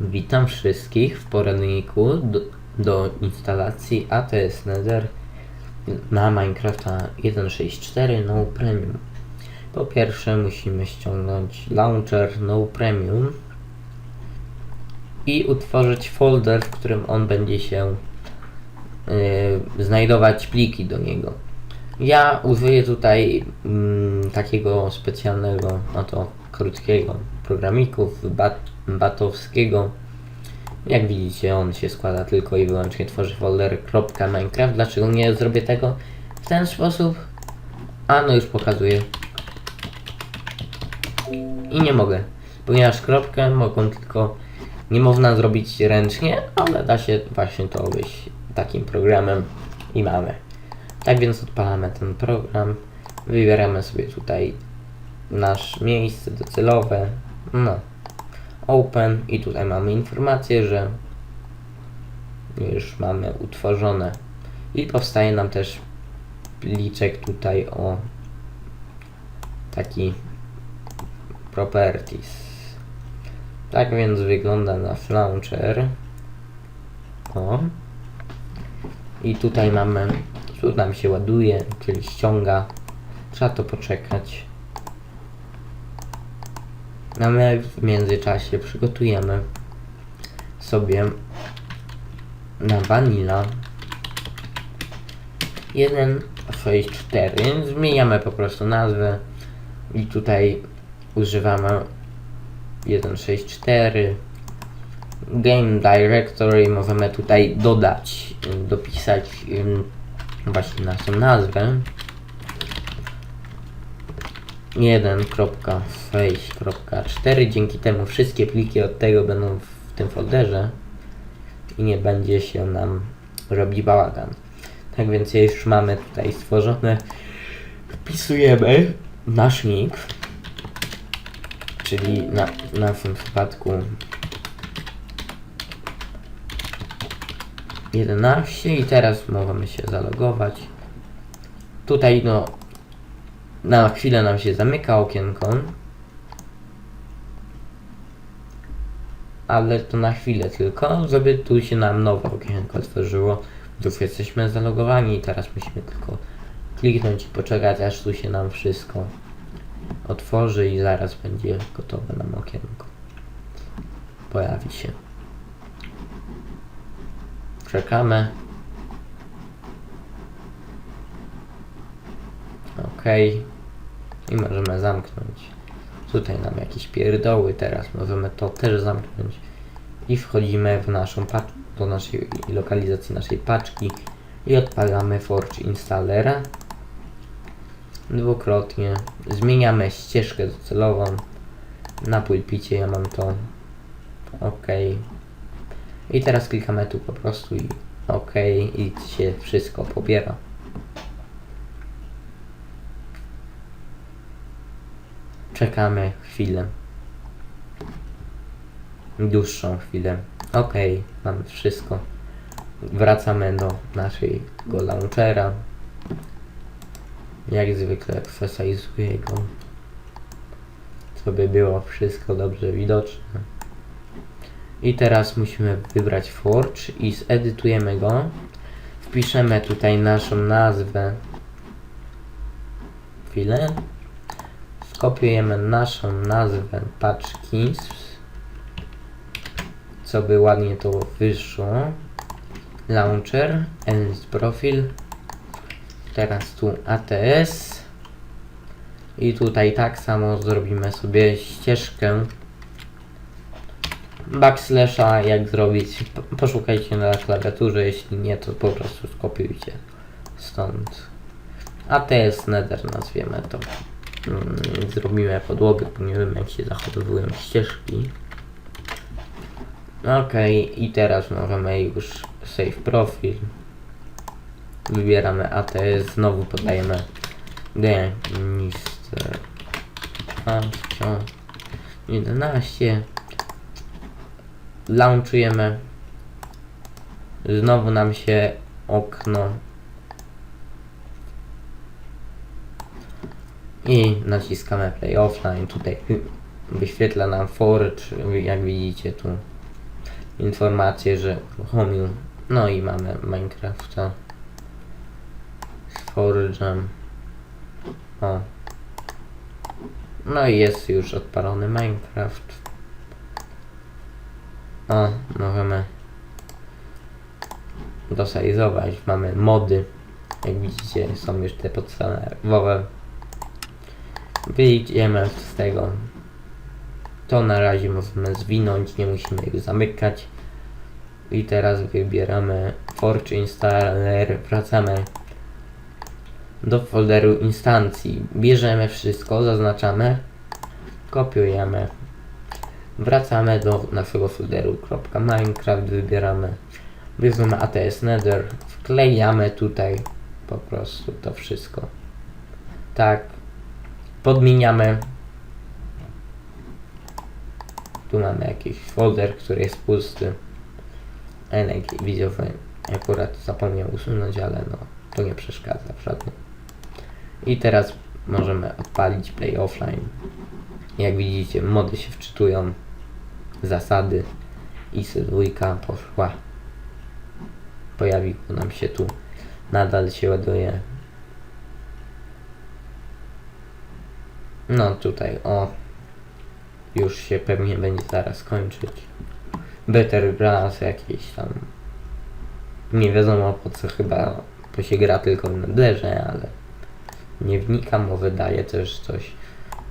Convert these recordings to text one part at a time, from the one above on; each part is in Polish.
Witam wszystkich w poradniku do, do instalacji ATS Nether na Minecrafta 1.6.4 No Premium. Po pierwsze musimy ściągnąć launcher No Premium i utworzyć folder, w którym on będzie się yy, znajdować pliki do niego. Ja użyję tutaj mm, takiego specjalnego, oto krótkiego programików bat, batowskiego. Jak widzicie, on się składa tylko i wyłącznie tworzy folder .minecraft. Dlaczego nie zrobię tego w ten sposób? A no już pokazuję. I nie mogę, ponieważ kropkę mogą tylko nie można zrobić ręcznie, ale da się właśnie to wyjść takim programem i mamy. Tak więc odpalamy ten program, wybieramy sobie tutaj nasze miejsce docelowe, no, open i tutaj mamy informację, że już mamy utworzone i powstaje nam też pliczek tutaj o taki properties. Tak więc wygląda nasz launcher. O. I tutaj mamy, tu nam się ładuje, czyli ściąga. Trzeba to poczekać. A my w międzyczasie przygotujemy sobie na Vanilla 1.6.4 zmieniamy po prostu nazwę i tutaj używamy 1.6.4 Game Directory możemy tutaj dodać, dopisać właśnie naszą nazwę 1.6.4 dzięki temu wszystkie pliki od tego będą w tym folderze i nie będzie się nam robić bałagan. Tak więc już mamy tutaj stworzone wpisujemy nasz nick czyli na, w naszym przypadku 11 i teraz możemy się zalogować. Tutaj no na chwilę nam się zamyka okienko. Ale to na chwilę tylko, żeby tu się nam nowe okienko otworzyło. Już jesteśmy zalogowani i teraz musimy tylko kliknąć i poczekać aż tu się nam wszystko otworzy i zaraz będzie gotowe nam okienko. Pojawi się. Czekamy. Ok. I możemy zamknąć. Tutaj nam jakieś pierdoły, teraz możemy to też zamknąć. I wchodzimy w naszą do naszej lokalizacji naszej paczki i odpalamy Forge Installera dwukrotnie. Zmieniamy ścieżkę docelową. Na pulpicie ja mam to. OK. I teraz klikamy tu po prostu i OK i się wszystko pobiera. Czekamy chwilę. Dłuższą chwilę. OK, mamy wszystko. Wracamy do naszego launchera. Jak zwykle kwesaizuję go. Żeby było wszystko dobrze widoczne. I teraz musimy wybrać Forge i zedytujemy go. Wpiszemy tutaj naszą nazwę. Chwilę. Skopiujemy naszą nazwę paczki. Co by ładnie to wyszło. Launcher, end profil. Teraz tu ATS. I tutaj tak samo zrobimy sobie ścieżkę backslasha jak zrobić. Poszukajcie na klawiaturze, jeśli nie to po prostu skopiujcie stąd. ATS Nether nazwiemy to. Mm, Zrobimy podłogę, bo nie wiem jak się zachowują ścieżki. Okej, i teraz możemy już save profil. Wybieramy ATS, znowu podajemy Denister 11 Launchujemy Znowu nam się okno I naciskamy play offline Tutaj wyświetla nam forge Jak widzicie tu informację, że uruchomił. No i mamy Minecrafta. Z Forge'em. O. No i jest już odpalony Minecraft. O, możemy dosajzować. Mamy mody. Jak widzicie, są już te podstawowe. Wyjdziemy z tego. To na razie możemy zwinąć, nie musimy ich zamykać. I teraz wybieramy Forge Installer, wracamy do folderu instancji. Bierzemy wszystko, zaznaczamy, kopiujemy, wracamy do naszego folderu .minecraft, wybieramy, bierzemy ATS Nether, wklejamy tutaj po prostu to wszystko. Tak, podmieniamy. Tu mamy jakiś folder, który jest pusty. Enek widzowy akurat zapomniał usunąć, ale no to nie przeszkadza w żadnym. I teraz możemy odpalić play offline. Jak widzicie, mody się wczytują, zasady i dwójka poszła. Pojawił nam się tu, nadal się ładuje. No tutaj, o, już się pewnie będzie zaraz kończyć. Better Grass jakieś tam. Nie wiadomo po co chyba, bo się gra tylko w Netherze, ale nie wnikam, bo wydaje też coś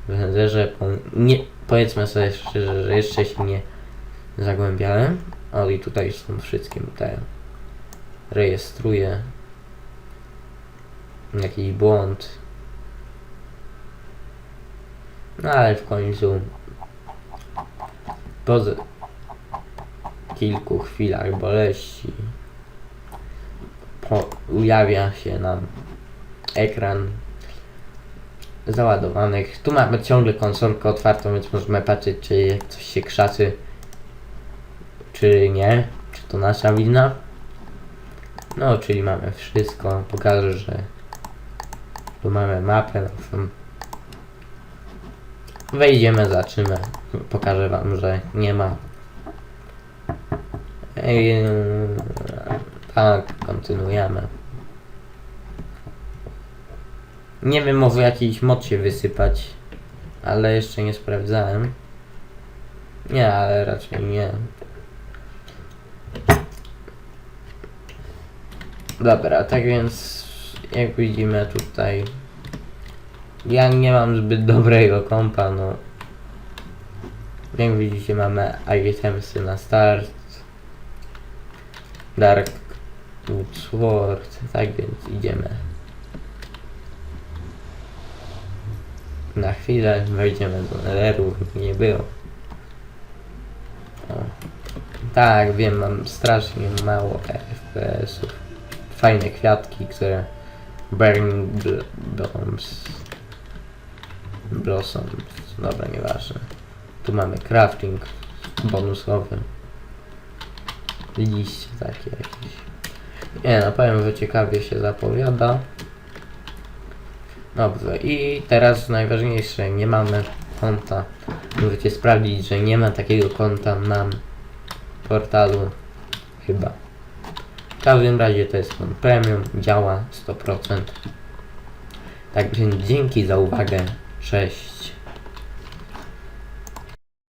w Netherze. Po, nie, powiedzmy sobie szczerze, że jeszcze się nie zagłębiałem. O i tutaj są wszystkim te rejestruję jakiś błąd. No ale w końcu po kilku chwilach boleści ujawia się nam ekran załadowanych. Tu mamy ciągle konsolkę otwartą, więc możemy patrzeć, czy coś się krzaczy, czy nie, czy to nasza wina. No, czyli mamy wszystko. Pokażę, że tu mamy mapę. Wejdziemy, zobaczymy. Pokażę wam, że nie ma. Ej, tak, kontynuujemy. Nie wiem, może jakiś mod się wysypać, ale jeszcze nie sprawdzałem. Nie, ale raczej nie. Dobra, tak więc jak widzimy tutaj ja nie mam zbyt dobrego kompa, no. Jak widzicie mamy itemsy na start. Dark Sword, tak więc idziemy. Na chwilę wejdziemy do Netheru, nie było. O. Tak, wiem, mam strasznie mało FPS-ów. Fajne kwiatki, które Burning Bl- Blossoms, dobra, nieważne. Tu mamy crafting bonusowy. Liście takie jakieś. Nie no, powiem, że ciekawie się zapowiada. Dobrze, i teraz najważniejsze, nie mamy konta. Możecie sprawdzić, że nie ma takiego konta na portalu. Chyba. W każdym razie to jest premium, działa 100%. Tak więc dzięki za uwagę. Cześć.